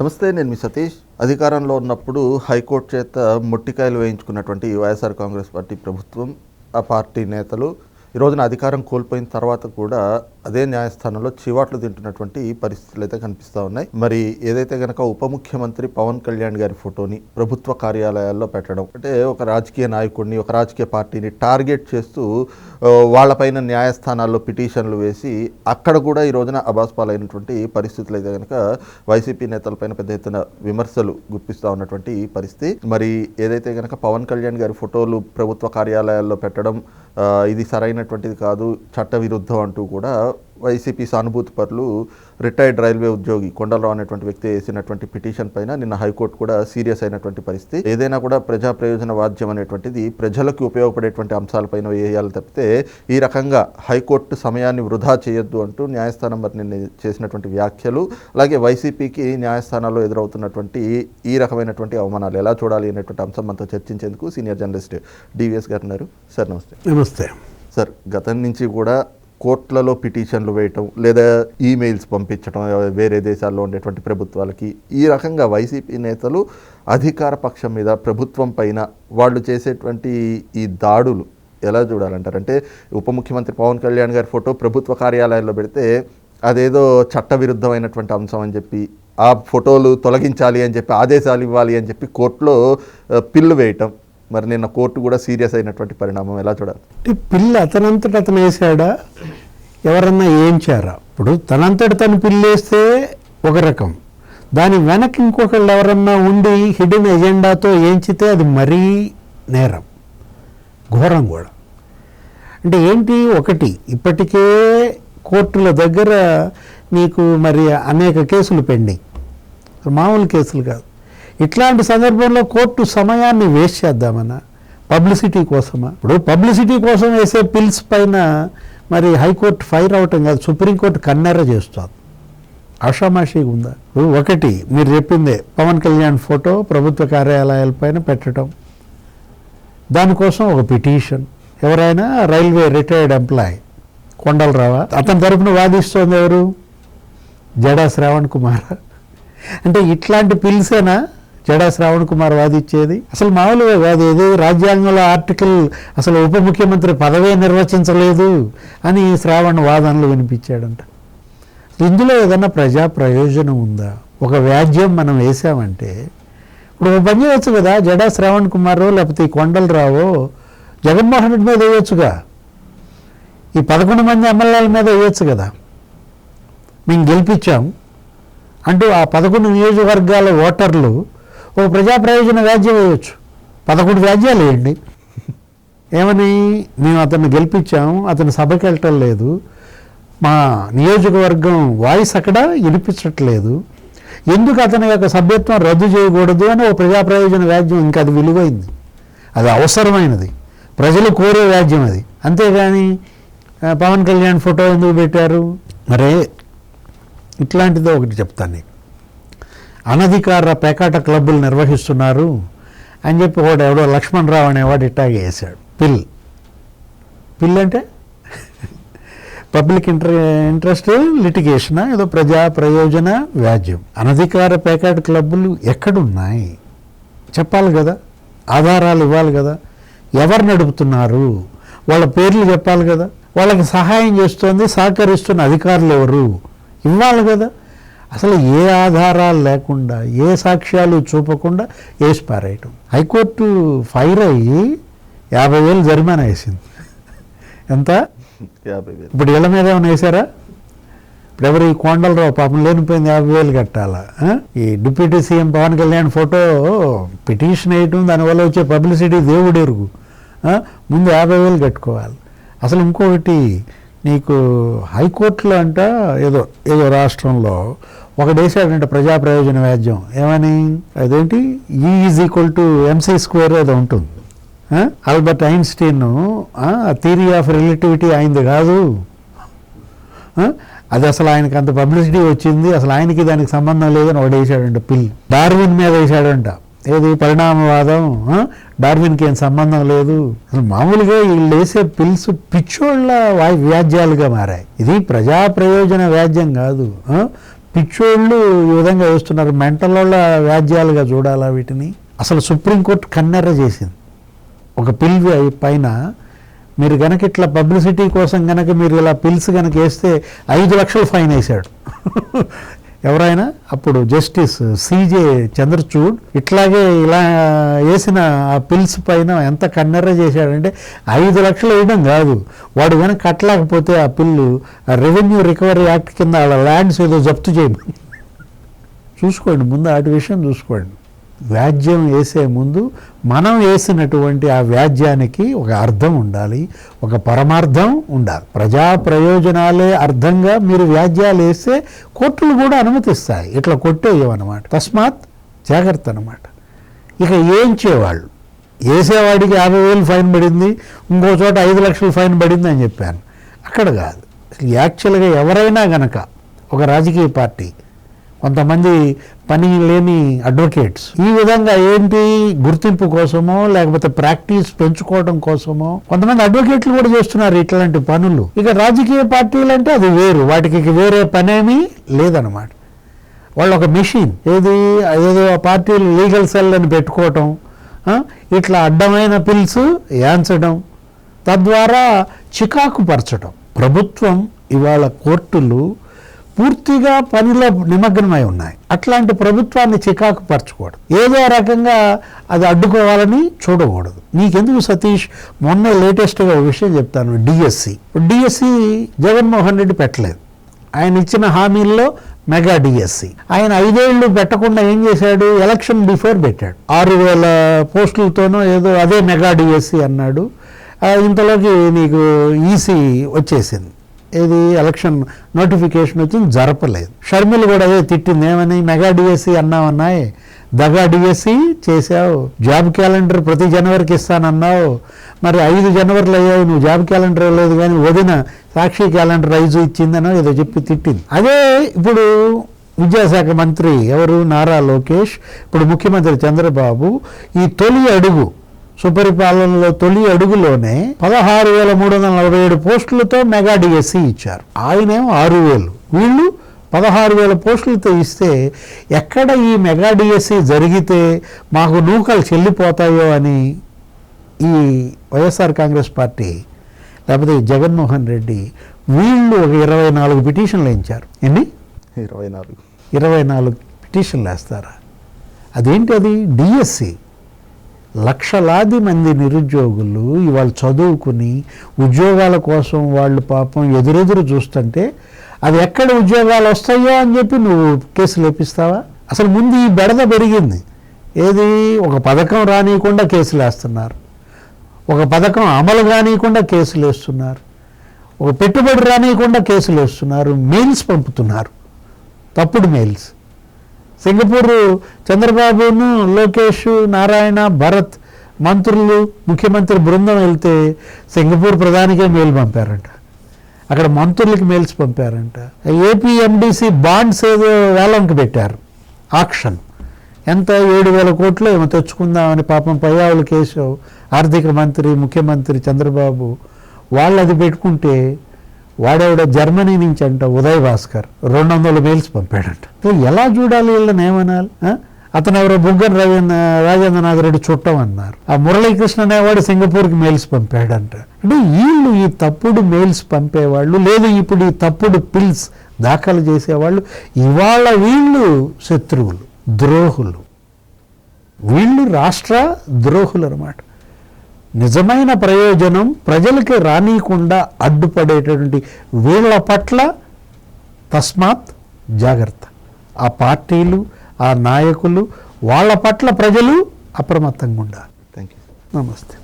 నమస్తే నేను మీ సతీష్. అధికారంలో ఉన్నప్పుడు హైకోర్టు చేత మొట్టికాయలు వేయించుకున్నటువంటి వైఎస్ఆర్ కాంగ్రెస్ పార్టీ ప్రభుత్వం ఆ పార్టీ నేతలు ఈ రోజున అధికారం కోల్పోయిన తర్వాత కూడా అదే న్యాయస్థానంలో చివాట్లు తింటున్నటువంటి పరిస్థితులు అయితే కనిపిస్తూ ఉన్నాయి. మరి ఏదైతే గనక ఉప ముఖ్యమంత్రి పవన్ కళ్యాణ్ గారి ఫోటోని ప్రభుత్వ కార్యాలయాల్లో పెట్టడం అంటే ఒక రాజకీయ నాయకుడిని ఒక రాజకీయ పార్టీని టార్గెట్ చేస్తూ వాళ్ళపైన న్యాయస్థానాల్లో పిటిషన్లు వేసి అక్కడ కూడా ఈ రోజున అబాస్పాలైనటువంటి పరిస్థితులు అయితే కనుక వైసీపీ నేతలపైన పెద్ద ఎత్తున విమర్శలు గుప్పిస్తూ ఉన్నటువంటి పరిస్థితి. మరి ఏదైతే కనుక పవన్ కళ్యాణ్ గారి ఫోటోలు ప్రభుత్వ కార్యాలయాల్లో పెట్టడం ఇది సరైనటువంటిది కాదు చట్ట విరుద్ధం అంటూ కూడా వైసీపీ సానుభూతి పరులు రిటైర్డ్ రైల్వే ఉద్యోగి కొండలరావు అనేటువంటి వ్యక్తి వేసినటువంటి పిటిషన్ పైన నిన్న హైకోర్టు కూడా సీరియస్ అయినటువంటి పరిస్థితి. ఏదైనా కూడా ప్రజా ప్రయోజన వాద్యం అనేటువంటిది ప్రజలకు ఉపయోగపడేటువంటి అంశాలపైన వేయాలి తప్పితే ఈ రకంగా హైకోర్టు సమయాన్ని వృధా చేయొద్దు అంటూ న్యాయస్థానం మరి నిన్న చేసినటువంటి వ్యాఖ్యలు అలాగే వైసీపీకి న్యాయస్థానాల్లో ఎదురవుతున్నటువంటి ఈ రకమైనటువంటి అవమానాలు ఎలా చూడాలి అనేటువంటి అంశం మనతో చర్చించేందుకు సీనియర్ జర్నలిస్ట్ డివిఎస్ గారు ఉన్నారు. సార్ నమస్తే. నమస్తే. సార్ గతం నుంచి కూడా కోర్టులలో పిటిషన్లు వేయటం లేదా ఈమెయిల్స్ పంపించడం వేరే దేశాల్లో ఉండేటువంటి ప్రభుత్వాలకి ఈ రకంగా వైసీపీ నేతలు అధికార పక్షం మీద ప్రభుత్వం పైన వాళ్ళు చేసేటువంటి ఈ దాడులు ఎలా చూడాలంటారంటే ఉప ముఖ్యమంత్రి పవన్ కళ్యాణ్ గారి ఫోటో ప్రభుత్వ కార్యాలయాల్లో పెడితే అదేదో చట్టవిరుద్ధమైనటువంటి అంశం అని చెప్పి ఆ ఫోటోలు తొలగించాలి అని చెప్పి ఆదేశాలు ఇవ్వాలి అని చెప్పి కోర్టులో పిల్లు వేయటం మరి నిన్న కోర్టు కూడా సీరియస్ అయినటువంటి పరిణామం ఎలా చూడాలి? అంటే పిల్ల అతనంతట అతను వేసాడా ఎవరన్నా ఏంచారా ఇప్పుడు తనంతట తను పిల్లేస్తే ఒక రకం. దాని వెనక ఇంకొకళ్ళు ఎవరన్నా ఉండి హిడెన్ ఎజెండాతో ఏంచితే అది మరీ నేరం. ఘోరం కూడా. అంటే ఏంటి? ఒకటి ఇప్పటికే కోర్టుల దగ్గర మీకు మరి అనేక కేసులు పెండింగ్. మామూలు కేసులు కాదు. ఇట్లాంటి సందర్భంలో కోర్టు సమయాన్ని వేస్ట్ చేద్దామన్నా. పబ్లిసిటీ కోసమా? ఇప్పుడు పబ్లిసిటీ కోసం వేసే పిల్స్ పైన మరి హైకోర్టు ఫైర్ అవటం కాదు సుప్రీంకోర్టు కన్నెర చేస్తుంది. ఆషామాషిగా ఉందా? ఇప్పుడు ఒకటి మీరు చెప్పిందే పవన్ కళ్యాణ్ ఫోటో ప్రభుత్వ కార్యాలయాలపైన పెట్టడం. దానికోసం ఒక పిటిషన్. ఎవరైనా రైల్వే రిటైర్డ్ ఎంప్లాయ్. కొండలరావా అతని తరపున వాదిస్తోంది ఎవరు? జడా శ్రావణ్ కుమార్. అంటే ఇట్లాంటి పిలిసేనా? జడా శ్రావణ్ కుమార్ వాదిచ్చేది. అసలు మామూలుగా కాదు ఏదో రాజ్యాంగంలో ఆర్టికల్ అసలు ఉప ముఖ్యమంత్రి పదవే నిర్వచించలేదు అని శ్రావణ్ వాదనలు వినిపించాడంట. ఇందులో ఏదైనా ప్రజా ప్రయోజనం ఉందా? ఒక వ్యాజ్యం మనం వేసామంటే ఇప్పుడు పని చేయవచ్చు కదా? జడా శ్రావణ్ కుమారో లేకపోతే ఈ కొండలరావో జగన్మోహన్ రెడ్డి మీద వేయొచ్చుగా? ఈ పదకొండు మంది ఎమ్మెల్యేల మీద వేయొచ్చు కదా? మేము గెలిపించాం. అంటూ ఆ పదకొండు నియోజకవర్గాల ఓటర్లు ఓ ప్రజా ప్రయోజన వ్యాజ్యం వేయచ్చు. పదకొండు వ్యాజ్యాలు వేయండి. ఏమని? మేము అతన్ని గెలిపించాము. అతను సభకి వెళ్ళటం లేదు. మా నియోజకవర్గం వాయిస్ అక్కడ వినిపించట్లేదు. ఎందుకు అతని యొక్క సభ్యత్వం రద్దు చేయకూడదు అని ఓ ప్రజా ప్రయోజన వ్యాజ్యం ఇంకా అది విలువైంది. అది అవసరమైనది. ప్రజలు కోరే వ్యాజ్యం అది. అంతేగాని పవన్ కళ్యాణ్ ఫోటో ఎందుకు పెట్టారు? మరే ఇట్లాంటిదో ఒకటి చెప్తాను నీకు అనధికార పేకాట క్లబ్బులు నిర్వహిస్తున్నారు అని చెప్పి వాడు ఎవడో లక్ష్మణ్ రావు అనేవాడు ఇట్టాగే వేశాడు పిల్. పిల్ అంటే? Public inter interest litigation? ఏదో ప్రజా ప్రయోజన వ్యాజ్యం. అనధికార పేకాట క్లబ్బులు ఎక్కడున్నాయి? చెప్పాలి కదా. ఆధారాలు ఇవ్వాలి కదా. ఎవరు నడుపుతున్నారు వాళ్ళ పేర్లు చెప్పాలి కదా. వాళ్ళకి సహాయం చేస్తోంది సహకరిస్తున్న అధికారులు ఎవరు? ఇవ్వాలి కదా. అసలు ఏ ఆధారాలు లేకుండా ఏ సాక్ష్యాలు చూపకుండా వేసి పారేయటం. హైకోర్టు ఫైర్ అయ్యి యాభై వేలు జరిమానా వేసింది. ఎంత? యాభై వేలు. ఇప్పుడు ఇళ్ళ మీద ఏమైనా వేసారా ఇప్పుడు ఎవరు ఈ కొండలరావు పాపం లేనిపోయింది యాభై వేలు కట్టాలా? ఈ deputy CM Pawan Kalyan photo petition వేయటం దానివల్ల వచ్చే పబ్లిసిటీ దేవుడు ఎరుగు? ముందు యాభై వేలు కట్టుకోవాలి. అసలు ఇంకొకటి నీకు హైకోర్టులో అంట ఏదో ఏదో రాష్ట్రంలో ఒకటి వేసాడంట ప్రజా ప్రయోజన వ్యాజ్యం. ఏమని? అదేంటి? E is equal to MC square ఏదో ఉంటుంది. Albert Einstein theory of relativity అయింది కాదు. అది అసలు ఆయనకి అంత పబ్లిసిటీ వచ్చింది. అసలు ఆయనకి దానికి సంబంధం లేదని ఒకటి వేసాడంట పిల్. డార్విన్ మీద వేసాడంట ఏది పరిణామవాదం? డార్విన్కి ఏం సంబంధం లేదు? అసలు మామూలుగా వీళ్ళు వేసే పిల్స్ పిచ్చోళ్ళ వా- వ్యాజ్యాలుగా మారాయి. ఇది ప్రజా ప్రయోజన వ్యాజ్యం కాదు. పిచ్చోళ్ళు ఈ విధంగా వేస్తున్నారు. మెంటల్ వాళ్ళ వ్యాజ్యాలుగా చూడాలా వీటిని? అసలు సుప్రీంకోర్టు కన్నెర్ర చేసింది. ఒక పిల్ పైన మీరు గనక ఇట్లా పబ్లిసిటీ కోసం గనక మీరు ఇలా పిల్స్ గనక వేస్తే ఐదు లక్షలు ఫైన్ వేశాడు ఎవరైనా అప్పుడు జస్టిస్ సిజే చంద్రచూడ్ ఇట్లాగే ఇలా వేసిన ఆ పిల్స్ పైన ఎంత కన్నెర్ర చేశాడంటే ఐదు లక్షలు వేయడం కాదు. వాడు కనుక కట్టలేకపోతే ఆ పిల్లు రెవెన్యూ రికవరీ యాక్ట్ కింద వాళ్ళ ల్యాండ్స్ ఏదో జప్తు చేయమని చూసుకోండి ముందు అటు విషయం చూసుకోండి. వ్యాజ్యం వేసే ముందు మనం వేసినటువంటి ఆ వ్యాజ్యానికి ఒక అర్థం ఉండాలి ఒక పరమార్థం ఉండాలి. ప్రజా ప్రయోజనాలే అర్థంగా మీరు వ్యాజ్యాలు వేస్తే కోర్టులు కూడా అనుమతిస్తాయి. ఇట్లా కొట్టేయమన్నమాట. తస్మాత్ జాగ్రత్త అనమాట ఇక ఏం చేయవాళ్ళు వేసేవాడికి యాభై వేలు ఫైన్ పడింది ఇంకో చోట ఐదు లక్షలు ఫైన్ పడింది అని చెప్పాను. అక్కడ కాదు. యాక్చువల్గా ఎవరైనా గనక ఒక రాజకీయ పార్టీ కొంతమంది పని లేని అడ్వకేట్స్. ఈ విధంగా ఏంటి గుర్తింపు కోసమో లేకపోతే ప్రాక్టీస్ పెంచుకోవడం కోసమో కొంతమంది అడ్వకేట్లు కూడా చేస్తున్నారు ఇట్లాంటి పనులు. ఇక రాజకీయ పార్టీలు అంటే అది వేరు. వాటికి వేరే పనేమీ లేదనమాట వాళ్ళు ఒక మిషన్. ఏది ఏదో పార్టీలు లీగల్ సెల్ అని పెట్టుకోవటం ఇట్లా అడ్డమైన పిల్స్ యాంచడం తద్వారా చికాకు పరచడం ప్రభుత్వం ఇవాళ కోర్టులు పూర్తిగా పనిలో నిమగ్నమై ఉన్నాయి. అట్లాంటి ప్రభుత్వాన్ని చికాకు పరచకూడదు. ఏదో రకంగా అది అడ్డుకోవాలని చూడకూడదు. నీకెందుకు సతీష్? మొన్న లేటెస్ట్గా ఒక విషయం చెప్తాను డిఎస్సి. డిఎస్సి జగన్మోహన్ రెడ్డి పెట్టలేదు. ఆయన ఇచ్చిన హామీల్లో మెగా డిఎస్సి. ఆయన ఐదేళ్ళు పెట్టకుండా ఏం చేశాడు? ఎలక్షన్ బిఫోర్ పెట్టాడు. ఆరు వేల పోస్టులతోనో ఏదో అదే మెగా డిఎస్సి అన్నాడు. ఇంతలోకి నీకు ఈసీ వచ్చేసింది. ఏది ఎలక్షన్ నోటిఫికేషన్ వచ్చింది జరపలేదు. షర్మిల కూడా అదే తిట్టింది ఏమని? మెగా డిఎస్సి అన్నావన్నాయి. దగా డిఎస్సి చేసావు జాబ్ క్యాలెండర్ ప్రతి జనవరికి ఇస్తానన్నావు. మరి ఐదు జనవరిలో అయ్యావు నువ్వు జాబ్ క్యాలెండర్ లేదు కానీ వదిన సాక్షి క్యాలెండర్ ఐదు ఇచ్చిందనో ఏదో చెప్పి తిట్టింది. అదే ఇప్పుడు విద్యాశాఖ మంత్రి ఎవరు? నారా లోకేష్. ఇప్పుడు ముఖ్యమంత్రి చంద్రబాబు ఈ తొలి అడుగు సుపరిపాలనలో తొలి అడుగులోనే పదహారు వేల మూడు వందల నలభై ఏడు పోస్టులతో మెగా డిఎస్సి ఇచ్చారు. ఆయనేమో ఆరు వేలు. వీళ్ళు పదహారు వేల పోస్టులతో ఇస్తే ఎక్కడ ఈ మెగా డిఎస్సి జరిగితే మాకు నూకలు చెల్లిపోతాయో అని ఈ వైఎస్ఆర్ కాంగ్రెస్ పార్టీ లేకపోతే జగన్మోహన్ రెడ్డి వీళ్ళు ఒక ఇరవై నాలుగు పిటిషన్లు వేయించారు. ఎన్ని ఇరవై నాలుగు. ఇరవై నాలుగు పిటిషన్లు వేస్తారా? అదేంటి అది? డిఎస్సి. లక్షలాది మంది నిరుద్యోగులు ఇవాళ చదువుకుని ఉద్యోగాల కోసం వాళ్ళు పాపం ఎదురెదురు చూస్తుంటే అది ఎక్కడ ఉద్యోగాలు వస్తాయో అని చెప్పి నువ్వు కేసులు వేపిస్తావా? అసలు ముందు ఈ బెడద పెరిగింది. ఏది? ఒక పథకం రానియకుండా కేసులు వేస్తున్నారు. ఒక పథకం అమలు కానియకుండా కేసులు వేస్తున్నారు. ఒక పెట్టుబడి రానియకుండా కేసులు వేస్తున్నారు. మెయిల్స్ పంపుతున్నారు. తప్పుడు మెయిల్స్. సింగపూర్ చంద్రబాబును లోకేష్ నారాయణ భరత్ మంత్రులు ముఖ్యమంత్రి బృందం వెళ్తే సింగపూర్ ప్రధానికే మెయిల్ పంపారంట. అక్కడ మంత్రులకి మెయిల్స్ పంపారంట. ఏపీ ఎండిసి బాండ్స్ ఏదో వేలంకి పెట్టారు. ఆక్షన్. ఎంత? ఏడు వేల కోట్లు ఏమో తెచ్చుకుందామని పాపం పయ్యావుల కేశవ్ ఆర్థిక మంత్రి ముఖ్యమంత్రి చంద్రబాబు వాళ్ళు అది పెట్టుకుంటే వాడేవిడ జర్మనీ నుంచి అంట ఉదయ్ భాస్కర్ రెండు వందల మెయిల్స్ పంపాడంట ఎలా చూడాలి వీళ్ళని ఏమనాలి? అతను ఎవరో బుగ్గన రవీంద్ర రాజేంద్రనాథ్ రెడ్డి చుట్టం అన్నారు ఆ మురళీకృష్ణ అనేవాడు సింగపూర్కి మెయిల్స్ పంపాడంట. అంటే వీళ్ళు ఈ తప్పుడు మెయిల్స్ పంపేవాళ్ళు లేదు ఇప్పుడు ఈ తప్పుడు పిల్స్ దాఖలు చేసేవాళ్ళు ఇవాళ వీళ్ళు శత్రువులు ద్రోహులు. వీళ్ళు రాష్ట్ర ద్రోహులు అనమాట నిజమైన ప్రయోజనం ప్రజలకి రానియకుండా అడ్డుపడేటటువంటి వీళ్ళ పట్ల తస్మాత్ జాగ్రత్త. ఆ పార్టీలు ఆ నాయకులు వాళ్ళ పట్ల ప్రజలు అప్రమత్తంగా ఉండాలి. థ్యాంక్ యూ నమస్తే.